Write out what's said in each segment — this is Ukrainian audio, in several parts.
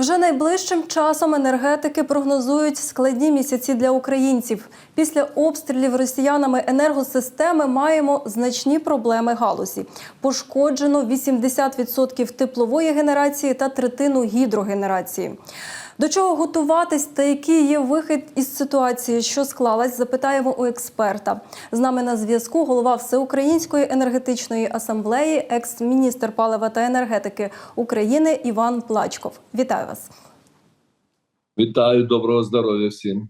Вже найближчим часом енергетики прогнозують складні місяці для українців. Після обстрілів росіянами енергосистеми маємо значні проблеми галузі. Пошкоджено 80% теплової генерації та третину гідрогенерації. До чого готуватись та який є вихід із ситуації, що склалась, запитаємо у експерта. З нами на зв'язку голова Всеукраїнської енергетичної асамблеї, екс-міністр палива та енергетики України Іван Плачков. Вітаю вас. Вітаю, доброго здоров'я всім.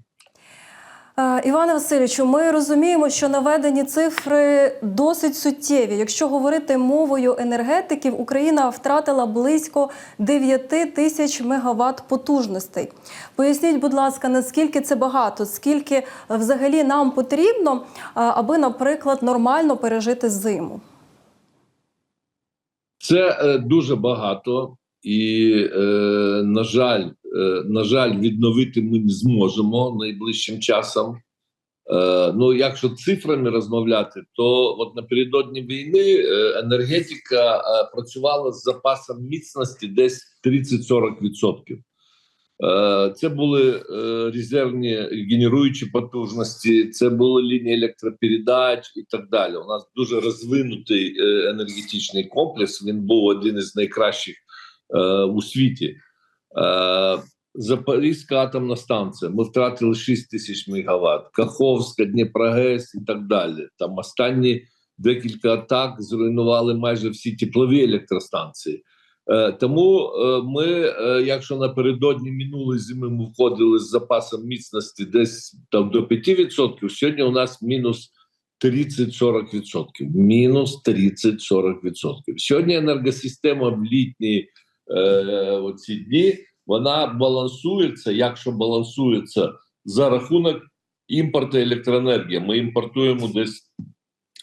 Е, Іване Васильовичу, ми розуміємо, що наведені цифри досить суттєві. Якщо говорити мовою енергетиків, Україна втратила близько 9 тисяч мегаватт потужностей. Поясніть, будь ласка, наскільки це багато, скільки взагалі нам потрібно, е, аби, наприклад, нормально пережити зиму? Це е, дуже багато, і, е, на жаль, е, на жаль, відновити ми не зможемо найближчим часом. Е, ну, якщо цифрами розмовляти, то от напередодні війни е, енергетика е, працювала з запасом міцності десь 30-40%. Е, Це були е, резервні генеруючі потужності, це були лінії електропередач і так далі. У нас дуже розвинутий енергетичний комплекс. Він був один із найкращих у світі. Е, Запорізька атомна станція. Ми втратили 6 тисяч мегаватт, Каховська, Дніпрогес і так далі. Там останні декілька атак зруйнували майже всі теплові електростанції. Е, Тому е, ми, е, якщо напередодні минулої зими ми входили з запасом міцності десь там до 5%, сьогодні у нас мінус 30-40%. Мінус 30-40%. Сьогодні енергосистема в літні е, оці дні вона балансується, якщо балансується за рахунок імпорту електроенергії. Ми імпортуємо десь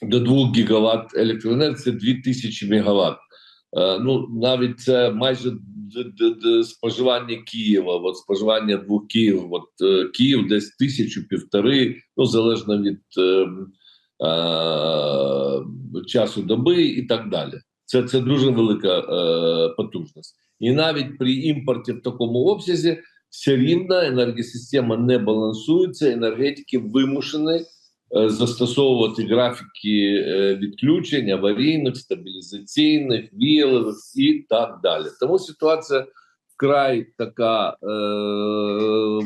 до 2 гігаватт електроенергії, це 2000 мегаватт. Е, ну навіть це майже споживання Києва. От споживання двох Київ. От е, Київ десь тисячу півтори, ну залежно від е, е, часу доби і так далі. Це, це дуже велика е, потужність. І навіть при імпорті в такому обсязі все рівно енергосистема не балансується, енергетики вимушені е, застосовувати графіки е, відключень, аварійних, стабілізаційних, віялових і так далі. Тому ситуація вкрай така е,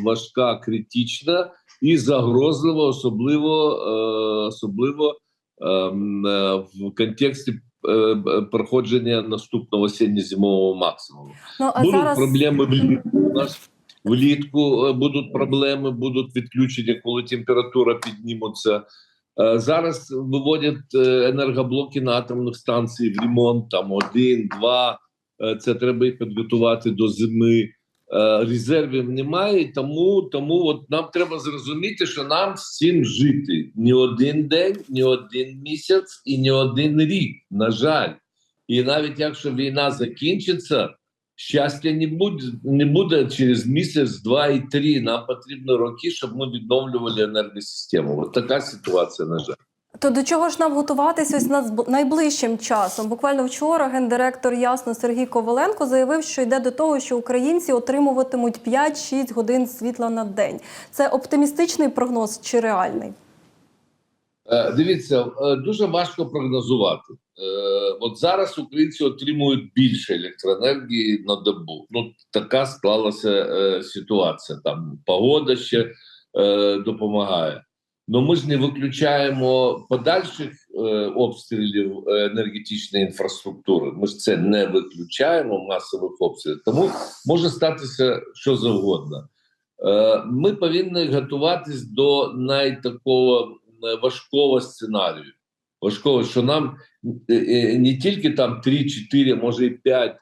важка, критична і загрозлива, особливо, е, особливо ем, е, в контексті проходження наступного осінньо-зимового максимуму. Ну а будуть зараз проблеми влітку. У нас влітку е, будуть проблеми, будуть відключення, коли температура підніметься. Е, Зараз виводять е, енергоблоки на атомних станціях в ремонт, там один, два. Е, Це треба їх підготувати до зими. Е, Резервів немає, тому, тому от нам треба зрозуміти, що нам цим жити не один день, не один місяць і не один рік. На жаль. І навіть якщо війна закінчиться, щастя не буде, не буде через місяць, два і три. Нам потрібні роки, щоб ми відновлювали енергосистему. От така ситуація, на жаль. То до чого ж нам готуватись ось найближчим часом? Буквально вчора гендиректор Ясно Сергій Коваленко заявив, що йде до того, що українці отримуватимуть 5-6 годин світла на день. Це оптимістичний прогноз чи реальний? Е, Дивіться, е, дуже важко прогнозувати. Е, От зараз українці отримують більше електроенергії на добу. Ну така склалася ситуація. Там погода ще допомагає. Ну ми ж не виключаємо подальших е, обстрілів е, енергетичної інфраструктури. Ми ж це не виключаємо масових обстрілів. Тому може статися що завгодно. Е, Ми повинні готуватись до найтакого е, важкого сценарію. Важкого, що нам е, е, не тільки там 3-4, може і 5 е,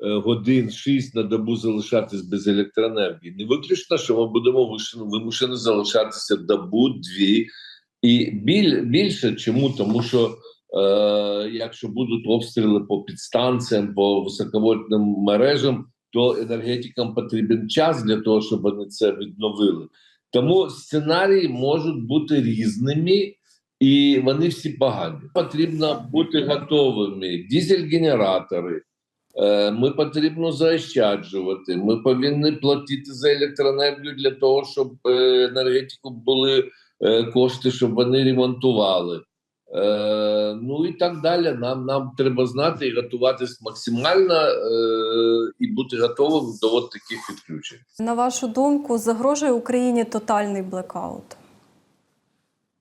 годин, 6 на добу залишатись без електроенергії. Не виключно, що ми будемо вимушені- залишатися добу, дві і біль, більше. Чому? Тому що е, якщо будуть обстріли по підстанціям, по високовольтним мережам, то енергетикам потрібен час для того, щоб вони це відновили. Тому сценарії можуть бути різними, і вони всі погані. Потрібно бути готовими. Дізель-генератори, Е, Ми потрібно заощаджувати. Ми повинні платити за електроенергію для того, щоб е, енергетику були е, кошти, щоб вони ремонтували. Е, ну і так далі. Нам, нам треба знати і готуватись максимально е, і бути готовим до от таких відключень. На вашу думку, загрожує Україні тотальний блекаут?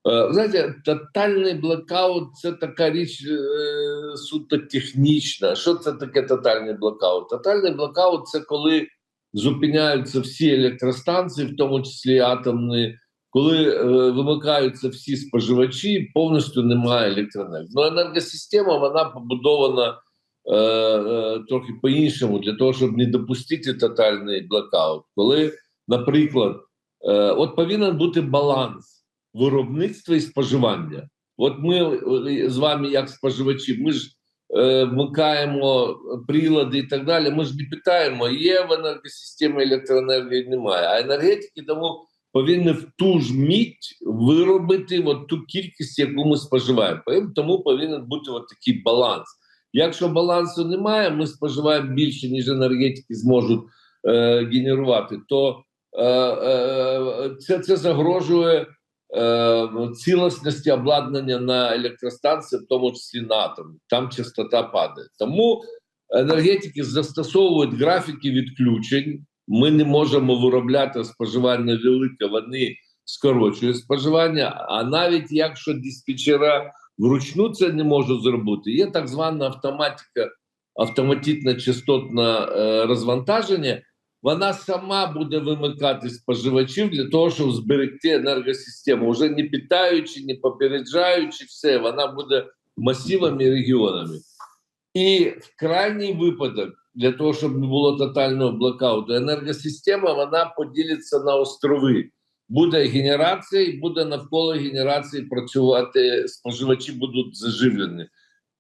Е, Знаєте, тотальний блекаут це така річ е, суто технічна. Що це таке тотальний блекаут? Тотальний блекаут це коли зупиняються всі електростанції, в тому числі атомні, коли е, вимикаються всі споживачі, повністю немає електроенергії. Ну, енергосистема вона побудована е, трохи по-іншому для того, щоб не допустити тотальний блекаут. Коли, наприклад, е, от повинен бути баланс виробництва і споживання. От ми е, з вами, як споживачі, ми ж е, вмикаємо прилади і так далі. Ми ж не питаємо, є в енергосистемі електроенергії, немає. А енергетики тому повинні в ту ж мить виробити от ту кількість, яку ми споживаємо. Тому повинен бути от такий баланс. Якщо балансу немає, ми споживаємо більше, ніж енергетики зможуть е, генерувати, то е, е, це, це загрожує е, цілісності обладнання на електростанції, в тому числі на атомі. Там частота падає. Тому енергетики застосовують графіки відключень. Ми не можемо виробляти споживання велике, вони скорочують споживання. А навіть якщо диспетчера вручну це не можуть зробити, є так звана автоматика, автоматичне частотне е, розвантаження. Вона сама буде вимикати споживачів для того, щоб зберегти енергосистему, вже не питаючи, не попереджаючи все, вона буде масивами регіонами. І в крайній випадок, для того, щоб не було тотального блокауту, енергосистема вона поділиться на острови. Буде генерація, і буде навколо генерації працювати, споживачі будуть заживлені.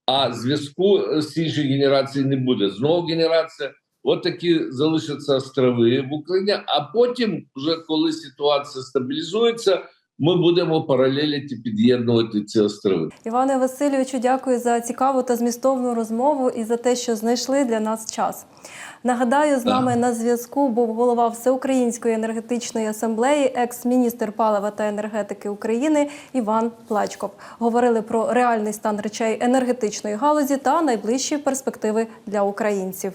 А зв'язку з іншою генерацією не буде. Знову генерація. От такі залишаться острови в Україні, а потім, вже коли ситуація стабілізується, ми будемо паралеліти під'єднувати ці острови. Іване Васильовичу, дякую за цікаву та змістовну розмову і за те, що знайшли для нас час. Нагадаю, з нами на зв'язку був голова Всеукраїнської енергетичної асамблеї, екс-міністр палива та енергетики України Іван Плачков. Говорили про реальний стан речей енергетичної галузі та найближчі перспективи для українців.